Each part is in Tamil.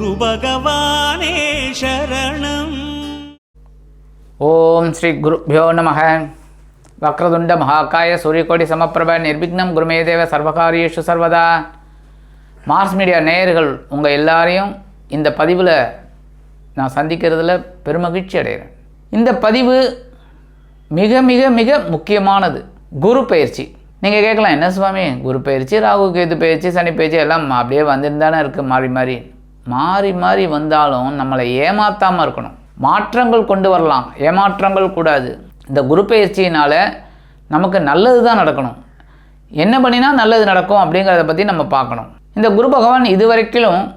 குரு பகவானே சரணம். ஓம் ஸ்ரீ குருभ्यो நமக. வக்ரதுண்ட மகாகாய சூரியகோடி சமப்பிரப நிர்விக்னம் குருமேதேவ சர்வகாரியேஷு சர்வதா. மார்ஸ் மீடியா நேயர்கள் உங்கள் எல்லாரையும் இந்த பதிவில் நான் சந்திக்கிறதுல பெருமகிழ்ச்சி அடைகிறேன். இந்த பதிவு மிக மிக மிக முக்கியமானது. குரு பயிற்சி. நீங்கள் கேட்கலாம் என்ன சுவாமி? குரு பயிற்சி ராகு கேது பயிற்சி சனி பயிற்சி எல்லாம் அப்படியே வந்துட்டு தானே இருக்குது மாறி மாறி. மாறி மாறி வந்தாலும் நம்மளை ஏமாற்றாமல் இருக்கணும். மாற்றங்கள் கொண்டு வரலாம். ஏமாற்றங்கள் கூடாது. இந்த குரு பயிற்சியினால் நமக்கு நல்லது தான் நடக்கணும். என்ன பண்ணினா நல்லது நடக்கும் அப்படிங்கிறத பற்றி நம்ம பார்க்கணும். இந்த குரு பகவான் இதுவரைக்கிலும்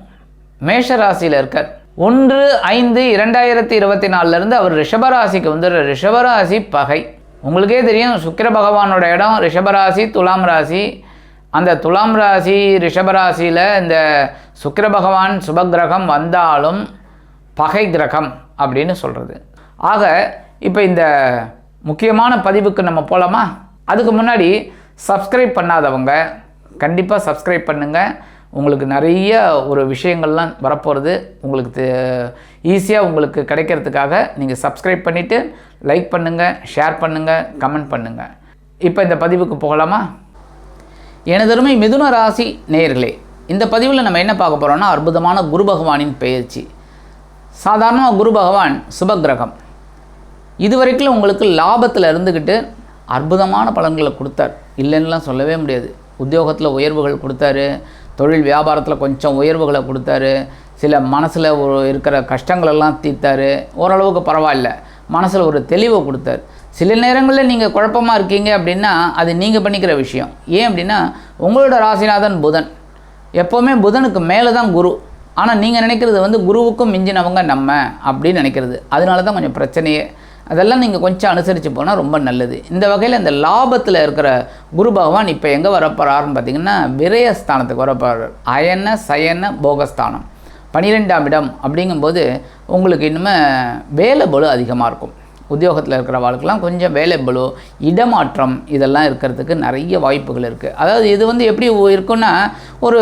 மேஷ ராசியில் இருக்கார். ஒன்று ஐந்து இரண்டாயிரத்தி இருபத்தி நாலுலேருந்து அவர் ரிஷபராசிக்கு வந்துடுற ரிஷபராசி பகை. உங்களுக்கே தெரியும் சுக்கிர பகவானோட இடம் ரிஷபராசி துலாம் ராசி அந்த துலாம் ராசி ரிஷபராசியில் இந்த சுக்கிர பகவான் சுபகிரகம் வந்தாலும் பகை கிரகம் அப்படின்னு சொல்கிறது ஆக இப்போ இந்த முக்கியமான பதிவுக்கு நம்ம போகலாமா அதுக்கு முன்னாடி சப்ஸ்கிரைப் பண்ணாதவங்க கண்டிப்பாக சப்ஸ்கிரைப் பண்ணுங்கள் உங்களுக்கு நிறைய ஒரு விஷயங்கள்லாம் வரப்போகிறது உங்களுக்கு ஈஸியாக உங்களுக்கு கிடைக்கிறதுக்காக நீங்கள் சப்ஸ்கிரைப் பண்ணிவிட்டு லைக் பண்ணுங்கள் ஷேர் பண்ணுங்கள் கமெண்ட் பண்ணுங்கள் இப்போ இந்த பதிவுக்கு போகலாமா? எனதருமை மிதுன ராசி நேயர்களே இந்த பதிவில் நம்ம என்ன பார்க்க போகிறோம்னா அற்புதமான குரு பகவானின் பயிற்சி சாதாரணமாக குரு பகவான் சுபகிரகம் இதுவரைக்கும் உங்களுக்கு லாபத்தில் இருந்துக்கிட்டு அற்புதமான பலன்களை கொடுத்தார். இல்லைன்னுலாம் சொல்லவே முடியாது. உத்தியோகத்தில் உயர்வுகள் கொடுத்தாரு தொழில் வியாபாரத்தில் கொஞ்சம் உயர்வுகளை கொடுத்தாரு சில மனசில் ஒரு இருக்கிற கஷ்டங்களெல்லாம் தீர்த்தாரு ஓரளவுக்கு பரவாயில்ல. மனசில் ஒரு தெளிவை கொடுத்தாரு. சில நேரங்களில் நீங்கள் குழப்பமாக இருக்கீங்க அப்படின்னா அது நீங்கள் பண்ணிக்கிற விஷயம். ஏன் அப்படின்னா உங்களோட ராசிநாதன் புதன். எப்போவுமே புதனுக்கு மேலே தான் குரு. ஆனால் நீங்கள் நினைக்கிறது வந்து குருவுக்கும் மிஞ்சினவங்க நம்ம அப்படின்னு நினைக்கிறது. அதனால தான் கொஞ்சம் பிரச்சனையே. அதெல்லாம் நீங்கள் கொஞ்சம் அனுசரித்து போனால் ரொம்ப நல்லது. இந்த வகையில் இந்த லாபத்தில் இருக்கிற குரு பகவான் இப்போ எங்கே வரப்போகிறாருன்னு பார்த்தீங்கன்னா விரயஸ்தானத்துக்கு வரப்போகிறார் அயன சயன போகஸ்தானம். பனிரெண்டாம் இடம் அப்படிங்கும்போது உங்களுக்கு இன்னுமே வேலை பலு அதிகமாக இருக்கும். உத்தியோகத்தில் இருக்கிற வாழ்க்கெல்லாம் கொஞ்சம் வேலை இடமாற்றம் இதெல்லாம் இருக்கிறதுக்கு நிறைய வாய்ப்புகள் இருக்குது அதாவது இது வந்து எப்படி இருக்குன்னா ஒரு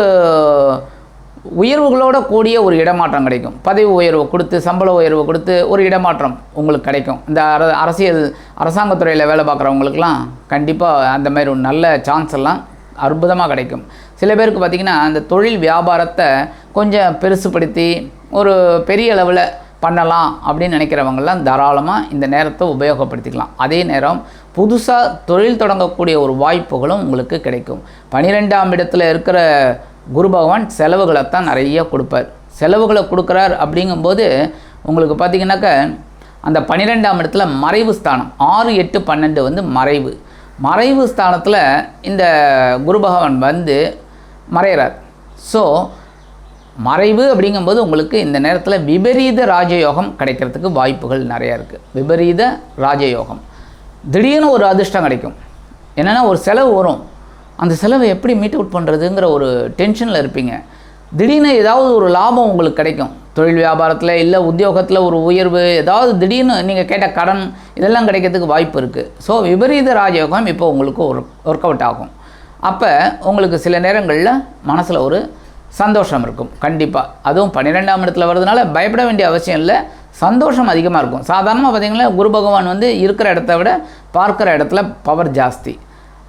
உயர்வுகளோட கூடிய ஒரு இடமாற்றம் கிடைக்கும். பதவி உயர்வு கொடுத்து சம்பள உயர்வு கொடுத்து ஒரு இடமாற்றம் உங்களுக்கு கிடைக்கும். இந்த அர அரசியல் அரசாங்கத்துறையில் வேலை பார்க்குறவங்களுக்குலாம் கண்டிப்பாக அந்த மாதிரி ஒரு நல்ல சான்ஸ் எல்லாம் அற்புதமாக கிடைக்கும். சில பேருக்கு பார்த்திங்கன்னா அந்த தொழில் வியாபாரத்தை கொஞ்சம் பெருசுப்படுத்தி ஒரு பெரிய அளவில் பண்ணலாம் அப்படின்னு நினைக்கிறவங்கெல்லாம் தாராளமாக இந்த நேரத்தை உபயோகப்படுத்திக்கலாம். அதே நேரம் புதுசாக தொழில் தொடங்கக்கூடிய ஒரு வாய்ப்புகளும் உங்களுக்கு கிடைக்கும். பனிரெண்டாம் இடத்துல இருக்கிற குரு பகவான் செலவுகளை தான் நிறைய கொடுப்பார். செலவுகளை கொடுக்குறார் அப்படிங்கும்போது உங்களுக்கு பார்த்திங்கனாக்க அந்த பன்னிரெண்டாம் இடத்துல மறைவு ஸ்தானம் ஆறு எட்டு பன்னெண்டு வந்து மறைவு. மறைவு ஸ்தானத்தில் இந்த குரு பகவான் வந்து மறைகிறார். ஸோ மறைவு அப்படிங்கும்போது உங்களுக்கு இந்த நேரத்தில் விபரீத ராஜயோகம் கிடைக்கிறதுக்கு வாய்ப்புகள் நிறையா இருக்குது விபரீத ராஜயோகம். திடீர்னு ஒரு அதிர்ஷ்டம் கிடைக்கும். என்னென்னா ஒரு செலவு வரும். அந்த செலவை எப்படி மீட் அவுட் பண்ணுறதுங்கிற ஒரு டென்ஷனில் இருப்பீங்க. திடீர்னு ஏதாவது ஒரு லாபம் உங்களுக்கு கிடைக்கும். தொழில் வியாபாரத்தில் இல்லை உத்தியோகத்தில் ஒரு உயர்வு ஏதாவது திடீர்னு நீங்கள் கேட்ட கடன் இதெல்லாம் கிடைக்கிறதுக்கு வாய்ப்பு இருக்குது ஸோ விபரீத ராஜயோகம் இப்போ உங்களுக்கு ஒரு ஒர்க் அவுட் ஆகும். அப்போ உங்களுக்கு சில நேரங்களில் மனசில் ஒரு சந்தோஷம் இருக்கும் கண்டிப்பாக அதுவும் பன்னிரெண்டாம் இடத்துல வர்றதுனால பயப்பட வேண்டிய அவசியம் இல்லை. சந்தோஷம் அதிகமாக இருக்கும். சாதாரணமாக பார்த்தீங்கன்னா குரு பகவான் வந்து இருக்கிற இடத்த விட பார்க்குற இடத்துல பவர் ஜாஸ்தி.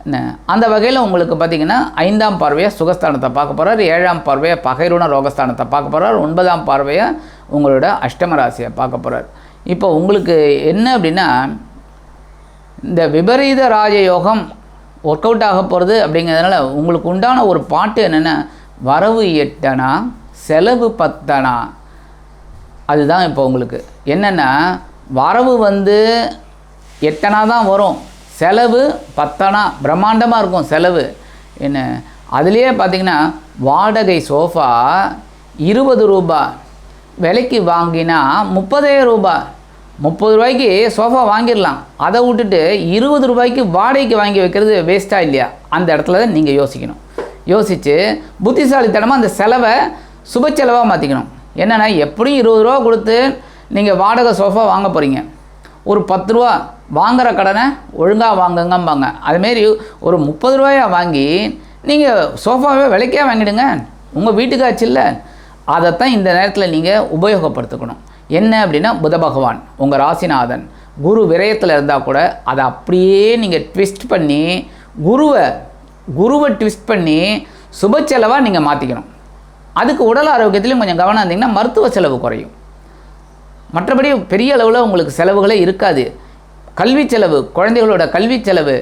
என்ன? அந்த வகையில் உங்களுக்கு பார்த்தீங்கன்னா ஐந்தாம் பார்வையாக சுகஸ்தானத்தை பார்க்க போகிறார் ஏழாம் பார்வையாக பகைரூன ரோகஸ்தானத்தை பார்க்க போகிறார் ஒன்பதாம் பார்வையாக உங்களோட அஷ்டம ராசியை பார்க்க போகிறார் இப்போ உங்களுக்கு என்ன அப்படின்னா இந்த விபரீத ராஜயோகம் ஒர்க் அவுட் ஆக போகிறது அப்படிங்கிறதுனால உங்களுக்கு உண்டான ஒரு பாட்டு என்னென்னா வரவு எட்டனா செலவு பத்தனா? அதுதான் இப்போ உங்களுக்கு. என்னென்னா வரவு வந்து எட்டனா தான் வரும். செலவு பத்தனா? பிரம்மாண்டமாக இருக்கும் செலவு. என்ன? அதுலேயே பார்த்தீங்கன்னா வாடகை சோஃபா இருபது ரூபா. விலைக்கு வாங்கினா முப்பதாயிரம் ரூபாய் முப்பது ரூபாய்க்கு சோஃபா வாங்கிடலாம். அதை விட்டுட்டு இருபது ரூபாய்க்கு வாடகைக்கு வாங்கி வைக்கிறது வேஸ்ட்டாக இல்லையா? அந்த இடத்துல தான் நீங்கள் யோசிக்கணும். யோசித்து புத்திசாலித்தனமாக அந்த செலவை சுப செலவாக மாற்றிக்கணும் என்னென்னா எப்படியும் இருபது ரூபா கொடுத்து நீங்கள் வாடகை சோஃபா வாங்க போகிறீங்க ஒரு பத்து ரூபா வாங்குகிற கடனை ஒழுங்காக வாங்குங்கம்பாங்க. அதுமாரி ஒரு முப்பது ரூபாயா வாங்கி நீங்கள் சோஃபாவே விலைக்கே வாங்கிடுங்க. உங்கள் வீட்டுக்காச்சு இல்லை. அதைத்தான் இந்த நேரத்தில் நீங்கள் உபயோகப்படுத்திக்கணும். என்ன அப்படின்னா புத பகவான் உங்கள் ராசிநாதன். குரு விரயத்தில் இருந்தால் கூட அதை அப்படியே நீங்கள் ட்விஸ்ட் பண்ணி குருவை குருவை ட்விஸ்ட் பண்ணி சுப செலவாக நீங்கள் மாற்றிக்கணும் அதுக்கு உடல் ஆரோக்கியத்திலையும் கொஞ்சம் கவனம் இருந்தீங்கன்னா மருத்துவ செலவு குறையும். மற்றபடி பெரிய அளவில் உங்களுக்கு செலவுகளே இருக்காது. கல்வி செலவு குழந்தைகளோட கல்வி செலவு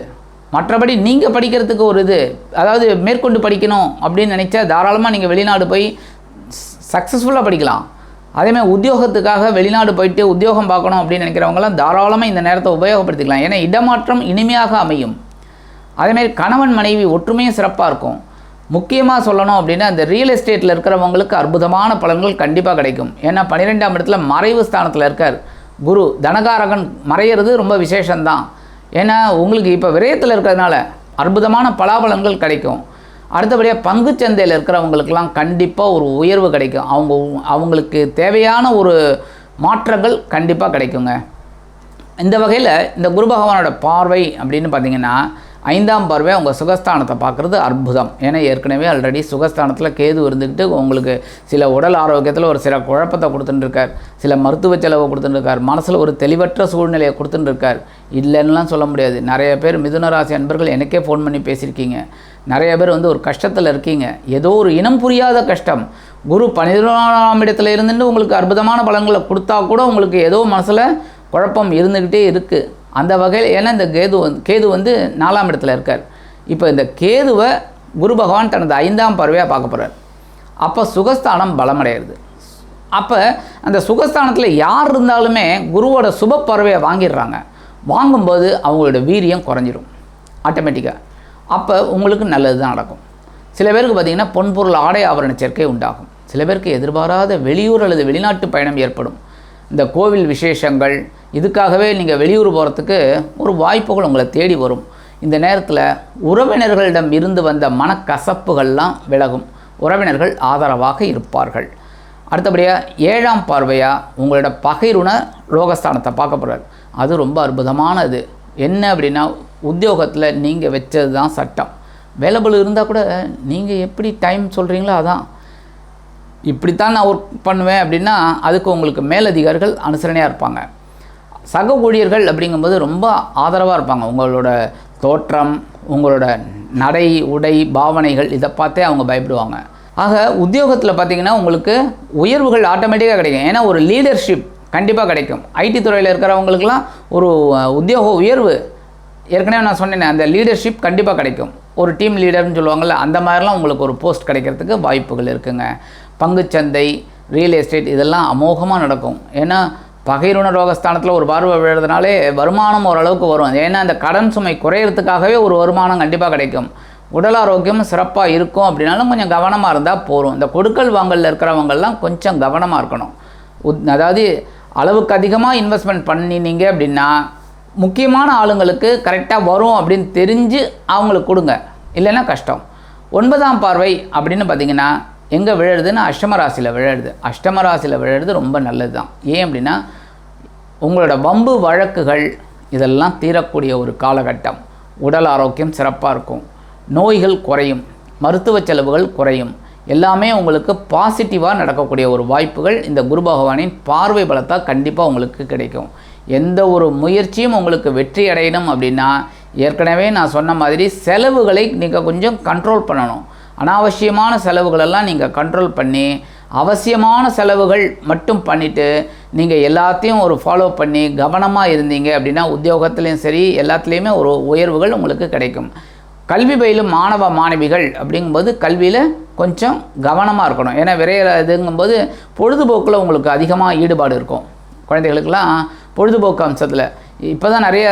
மற்றபடி நீங்கள் படிக்கிறதுக்கு ஒரு இது அதாவது மேற்கொண்டு படிக்கணும் அப்படின்னு நினச்சா தாராளமாக நீங்கள் வெளிநாடு போய் சக்ஸஸ்ஃபுல்லாக படிக்கலாம். அதேமாதிரி உத்தியோகத்துக்காக வெளிநாடு போயிட்டு உத்தியோகம் பார்க்கணும் அப்படின்னு நினைக்கிறவங்களாம் தாராளமாக இந்த நேரத்தை உபயோகப்படுத்திக்கலாம். ஏன்னா இடமாற்றம் இனிமையாக அமையும். அதேமாரி கணவன் மனைவி ஒற்றுமையும் சிறப்பாக இருக்கும். முக்கியமாக சொல்லணும் அப்படின்னா இந்த ரியல் எஸ்டேட்டில் இருக்கிறவங்களுக்கு அற்புதமான பலன்கள் கண்டிப்பாக கிடைக்கும். ஏன்னா பன்னிரெண்டாம் இடத்துல மறைவு ஸ்தானத்தில் இருக்கார். குரு தனகாரகன் மறையிறது ரொம்ப விசேஷம்தான். ஏன்னா உங்களுக்கு இப்போ விரயத்தில் இருக்கிறதுனால அற்புதமான பலாபலன்கள் கிடைக்கும். அடுத்தபடியாக பங்கு சந்தையில் இருக்கிறவங்களுக்கெல்லாம் கண்டிப்பாக ஒரு உயர்வு கிடைக்கும். அவங்க அவங்களுக்கு தேவையான ஒரு மாற்றங்கள் கண்டிப்பாக கிடைக்குங்க. இந்த வகையில் இந்த குரு பகவானோட பார்வை அப்படின்னு பார்த்தீங்கன்னா ஐந்தாம் பார்வை உங்கள் சுகஸ்தானத்தை பார்க்குறது அற்புதம். ஏன்னா ஏற்கனவே ஆல்ரெடி சுகஸ்தானத்தில் கேது இருந்துக்கிட்டு உங்களுக்கு சில உடல் ஆரோக்கியத்தில் ஒரு சில குழப்பத்தை கொடுத்துட்டுருக்கார். சில மருத்துவ செலவை கொடுத்துட்டுருக்கார். மனசில் ஒரு தெளிவற்ற சூழ்நிலையை கொடுத்துட்டுருக்கார். இல்லைன்னுலாம் சொல்ல முடியாது. நிறைய பேர் மிதுன ராசி அன்பர்கள் எனக்கே ஃபோன் பண்ணி பேசியிருக்கீங்க. நிறைய பேர் வந்து ஒரு கஷ்டத்தில் இருக்கீங்க. ஏதோ ஒரு இனம் புரியாத கஷ்டம். குரு பனிரெண்டாம் இடத்துல இருந்துட்டு உங்களுக்கு அற்புதமான பலன்களை கொடுத்தா கூட உங்களுக்கு ஏதோ மனசில் குழப்பம் இருந்துக்கிட்டே இருக்குது அந்த வகையில் ஏன்னா இந்த கேது வந்து கேது வந்து நாலாம் இடத்துல இருக்கார். இப்போ இந்த கேதுவை குரு பகவான் தனது ஐந்தாம் பறவையாக பார்க்க போகிறார் அப்போ சுகஸ்தானம் பலமடைகிறது. அப்போ அந்த சுகஸ்தானத்தில் யார் இருந்தாலுமே குருவோட சுப பறவையை வாங்கிடுறாங்க. வாங்கும்போது அவங்களோட வீரியம் குறைஞ்சிரும். ஆட்டோமேட்டிக்காக அப்போ உங்களுக்கு நல்லது தான் நடக்கும். சில பேருக்கு பார்த்திங்கன்னா பொன்பொருள் ஆடை ஆபரண சேர்க்கை உண்டாகும். சில பேருக்கு எதிர்பாராத வெளியூர் அல்லது வெளிநாட்டு பயணம் ஏற்படும். இந்த கோவில் விசேஷங்கள் இதுக்காகவே நீங்கள் வெளியூர் போகிறதுக்கு ஒரு வாய்ப்புகள் உங்களை தேடி வரும். இந்த நேரத்தில் உறவினர்களிடம் இருந்து வந்த மனக்கசப்புகள்லாம் விலகும். உறவினர்கள் ஆதரவாக இருப்பார்கள். அடுத்தபடியாக ஏழாம் பார்வையாக உங்களோட பகைருண ரோகஸ்தானத்தை பார்க்க போகிறார் அது ரொம்ப அற்புதமானது. என்ன அப்படின்னா உத்தியோகத்தில் நீங்கள் வச்சது தான் சட்டம். வேலைபிள் இருந்தால் கூட நீங்கள் எப்படி டைம் சொல்கிறீங்களோ அதான். இப்படித்தான் நான் ஒர்க் பண்ணுவேன் அப்படின்னா அதுக்கு உங்களுக்கு மேலதிகாரிகள் அனுசரணையாக இருப்பாங்க. சக ஊழியர்கள் அப்படிங்கும்போது ரொம்ப ஆதரவாக இருப்பாங்க. உங்களோட தோற்றம் உங்களோட நடை உடை பாவனைகள் இதை பார்த்தே அவங்க பயப்படுவாங்க. ஆக உத்தியோகத்தில் பார்த்தீங்கன்னா உங்களுக்கு உயர்வுகள் ஆட்டோமேட்டிக்காக கிடைக்கும். ஏன்னா ஒரு லீடர்ஷிப் கண்டிப்பாக கிடைக்கும். ஐடி துறையில் இருக்கிறவங்களுக்கெல்லாம் ஒரு உத்தியோக உயர்வு. ஏற்கனவே நான் சொன்னேனே அந்த லீடர்ஷிப் கண்டிப்பாக கிடைக்கும். ஒரு டீம் லீடர்னு சொல்லுவாங்கள்ல அந்த மாதிரிலாம் உங்களுக்கு ஒரு போஸ்ட் கிடைக்கிறதுக்கு வாய்ப்புகள் இருக்குங்க. பங்குச்சந்தை ரியல் எஸ்டேட் இதெல்லாம் அமோகமாக நடக்கும். ஏன்னா பகைருண ரோகஸ்தானத்தில் ஒரு பார்வை விழுறதுனாலே வருமானம் ஓரளவுக்கு வரும். ஏன்னா அந்த கடன் சுமை குறையிறதுக்காகவே ஒரு வருமானம் கண்டிப்பாக கிடைக்கும். உடல் ஆரோக்கியம் சிறப்பாக இருக்கும் அப்படின்னாலும் கொஞ்சம் கவனமாக இருந்தால் போதும். இந்த கொடுக்கல் வாங்கலில் இருக்கிறவங்கெல்லாம் கொஞ்சம் கவனமாக இருக்கணும். உத்- அதாவது அளவுக்கு அதிகமாக இன்வெஸ்ட்மெண்ட் பண்ணினீங்க அப்படின்னா முக்கியமான ஆளுங்களுக்கு கரெக்டாக வரும் அப்படின்னு தெரிஞ்சு அவங்களுக்கு கொடுங்க. இல்லைன்னா கஷ்டம். ஒன்பதாம் பார்வை அப்படின்னு பார்த்தீங்கன்னா எங்கே விழருதுன்னா அஷ்டம ராசியில் விழுறது அஷ்டம ராசியில் விழுறது ரொம்ப நல்லது தான் ஏன் அப்படின்னா உங்களோட வம்பு வழக்குகள் இதெல்லாம் தீரக்கூடிய ஒரு காலகட்டம். உடல் ஆரோக்கியம் சிறப்பாக இருக்கும். நோய்கள் குறையும். மருத்துவ செலவுகள் குறையும். எல்லாமே உங்களுக்கு பாசிட்டிவாக நடக்கக்கூடிய ஒரு வாய்ப்புகள் இந்த குரு பகவானின் பார்வை பலத்தால் கண்டிப்பாக உங்களுக்கு கிடைக்கும். எந்த ஒரு முயற்சியும் உங்களுக்கு வெற்றி அடையணும் அப்படின்னா ஏற்கனவே நான் சொன்ன மாதிரி செலவுகளை நீங்கள் கொஞ்சம் கண்ட்ரோல் பண்ணணும். அனாவசியமான செலவுகளெல்லாம் நீங்கள் கண்ட்ரோல் பண்ணி அவசியமான செலவுகள் மட்டும் பண்ணிவிட்டு நீங்கள் எல்லாத்தையும் ஒரு ஃபாலோ பண்ணி கவனமாக இருந்தீங்க அப்படின்னா உத்தியோகத்துலேயும் சரி எல்லாத்துலேயுமே ஒரு உயர்வுகள் உங்களுக்கு கிடைக்கும். கல்வி பயிலும் மாணவ மாணவிகள் அப்படிங்கும்போது கல்வியில் கொஞ்சம் கவனமாக இருக்கணும். ஏன்னா விரையிற இதுங்கும்போது பொழுதுபோக்கில் உங்களுக்கு அதிகமாக ஈடுபாடு இருக்கும். குழந்தைகளுக்கெல்லாம் பொழுதுபோக்கு அம்சத்தில். இப்போ தான் நிறைய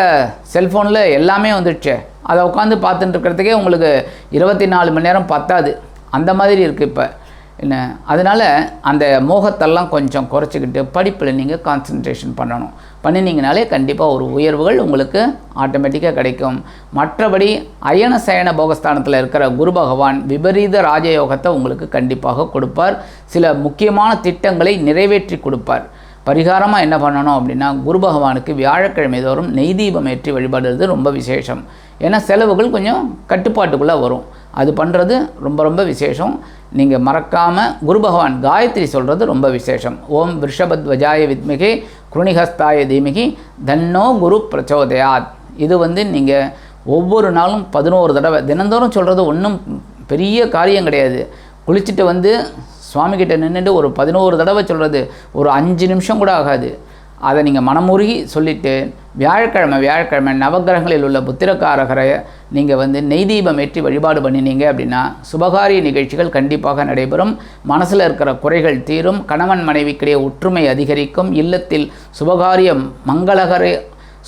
செல்ஃபோனில் எல்லாமே வந்துடுச்சு. அதை உட்காந்து பார்த்துட்டு இருக்கிறதுக்கே உங்களுக்கு இருபத்தி நாலு மணி நேரம் பத்தாது. அந்த மாதிரி இருக்குது இப்போ. என்ன? அதனால் அந்த மோகத்தெல்லாம் கொஞ்சம் குறைச்சிக்கிட்டு படிப்பில் நீங்கள் கான்சன்ட்ரேஷன் பண்ணணும். பண்ணினீங்கனாலே கண்டிப்பாக ஒரு உயர்வுகள் உங்களுக்கு ஆட்டோமேட்டிக்காக கிடைக்கும். மற்றபடி அயன சயன போகஸ்தானத்தில் இருக்கிற குரு பகவான் விபரீத ராஜயோகத்தை உங்களுக்கு கண்டிப்பாக கொடுப்பார். சில முக்கியமான திட்டங்களை நிறைவேற்றி கொடுப்பார். பரிகாரமாக என்ன பண்ணணும் அப்படின்னா குரு பகவானுக்கு வியாழக்கிழமை தோறும் நெய் தீபம் ஏற்றி வழிபடுறது ரொம்ப விசேஷம். ஏன்னா செலவுகள் கொஞ்சம் கட்டுப்பாட்டுக்குள்ளே வரும். அது பண்ணுறது ரொம்ப ரொம்ப விசேஷம். நீங்கள் மறக்காமல் குரு பகவான் காயத்ரி சொல்கிறது ரொம்ப விசேஷம். ஓம் விஷபத்வஜாய வித்மிகி குருணிஹஸ்தாய தீமிகி தன்னோ குரு பிரச்சோதயாத். இது வந்து நீங்கள் ஒவ்வொரு நாளும் பதினோரு தடவை தினந்தோறும் சொல்கிறது ஒன்றும் பெரிய காரியம் கிடையாது. குளிச்சுட்டு வந்து சுவாமிகிட்ட நின்றுட்டு ஒரு பதினோரு தடவை சொல்கிறது ஒரு அஞ்சு நிமிஷம் கூட ஆகாது. அதை நீங்கள் மனமுருகி சொல்லிவிட்டு வியாழக்கிழமை வியாழக்கிழமை நவக்கிரகங்களில் உள்ள புத்திரக்காரகரை நீங்கள் வந்து நெய் தீபம் ஏற்றி வழிபாடு பண்ணினீங்க அப்படின்னா சுபகாரிய நிகழ்ச்சிகள் கண்டிப்பாக நடைபெறும். மனசில் இருக்கிற குறைகள் தீரும். கணவன் மனைவிக்கிடையே ஒற்றுமை அதிகரிக்கும். இல்லத்தில் சுபகாரிய மங்களகர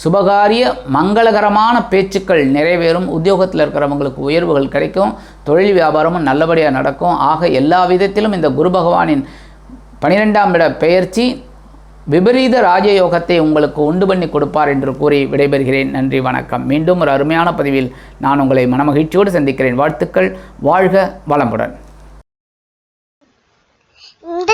சுபகாரிய மங்களகரமான பேச்சுக்கள் நிறைவேறும். உத்தியோகத்தில் இருக்கிறவங்களுக்கு உயர்வுகள் கிடைக்கும். தொழில் வியாபாரமும் நல்லபடியாக நடக்கும். ஆக எல்லா விதத்திலும் இந்த குரு பகவானின் பனிரெண்டாம் இட பெயர்ச்சி விபரீத ராஜயோகத்தை உங்களுக்கு உண்டு பண்ணி கொடுப்பார் என்று கூறி விடைபெறுகிறேன். நன்றி வணக்கம். மீண்டும் ஒரு அருமையான பதிவில் நான் உங்களை மனமகிழ்ச்சியோடு சந்திக்கிறேன். வாழ்த்துக்கள். வாழ்க வளமுடன்.